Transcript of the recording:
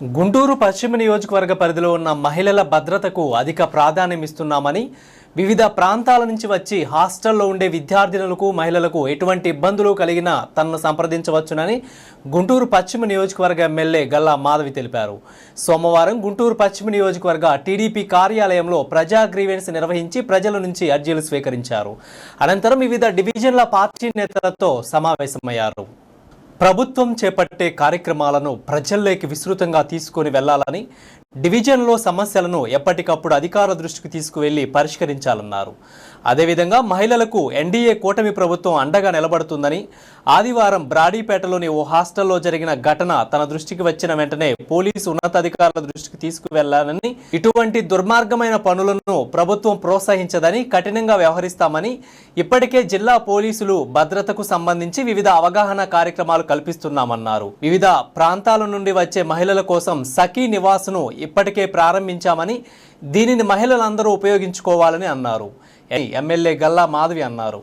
గుంటూరు పశ్చిమ నియోజకవర్గ పరిధిలో ఉన్న మహిళల భద్రతకు అధిక ప్రాధాన్యం ఇస్తున్నామని వివిధ ప్రాంతాల నుంచి వచ్చి హాస్టల్లో ఉండే విద్యార్థినులకు మహిళలకు ఎటువంటి ఇబ్బందులు కలిగినా తనను సంప్రదించవచ్చునని గుంటూరు పశ్చిమ నియోజకవర్గ ఎమ్మెల్యే గల్లా మాధవి తెలిపారు. సోమవారం గుంటూరు పశ్చిమ నియోజకవర్గ టీడీపీ కార్యాలయంలో ప్రజా గ్రీవెన్స్ నిర్వహించి ప్రజల నుంచి అర్జీలు స్వీకరించారు. అనంతరం వివిధ డివిజన్ల పార్టీ నేతలతో సమావేశమయ్యారు. ప్రభుత్వం చేపట్టే కార్యక్రమాలను ప్రజల్లోకి విస్తృతంగా తీసుకొని వెళ్ళాలని డివిజన్లో సమస్యలను ఎప్పటికప్పుడు అధికార దృష్టికి తీసుకువెళ్ళి పరిష్కరించాలన్నారు. అదేవిధంగా మహిళలకు ఎన్డీఏ కూటమి ప్రభుత్వం అండగా నిలబడుతుందని ఆదివారం బ్రాడీపేటలోని ఓ హాస్టల్లో జరిగిన ఘటన తన దృష్టికి వచ్చిన వెంటనే పోలీసు ఉన్నతాధికారుల దృష్టికి తీసుకువెళ్ళాలని ఇటువంటి దుర్మార్గమైన పనులను ప్రభుత్వం ప్రోత్సహించదని కఠినంగా వ్యవహరిస్తామని ఇప్పటికే జిల్లా పోలీసులు భద్రతకు సంబంధించి వివిధ అవగాహన కార్యక్రమాలు కల్పిస్తున్నామన్నారు. వివిధ ప్రాంతాల నుండి వచ్చే మహిళల కోసం సఖీ నివాసును ఇప్పటికే ప్రారంభించామని దీనిని మహిళలందరూ ఉపయోగించుకోవాలని అన్నారు. ఎమ్మెల్యే గల్లా మాధవి అన్నారు.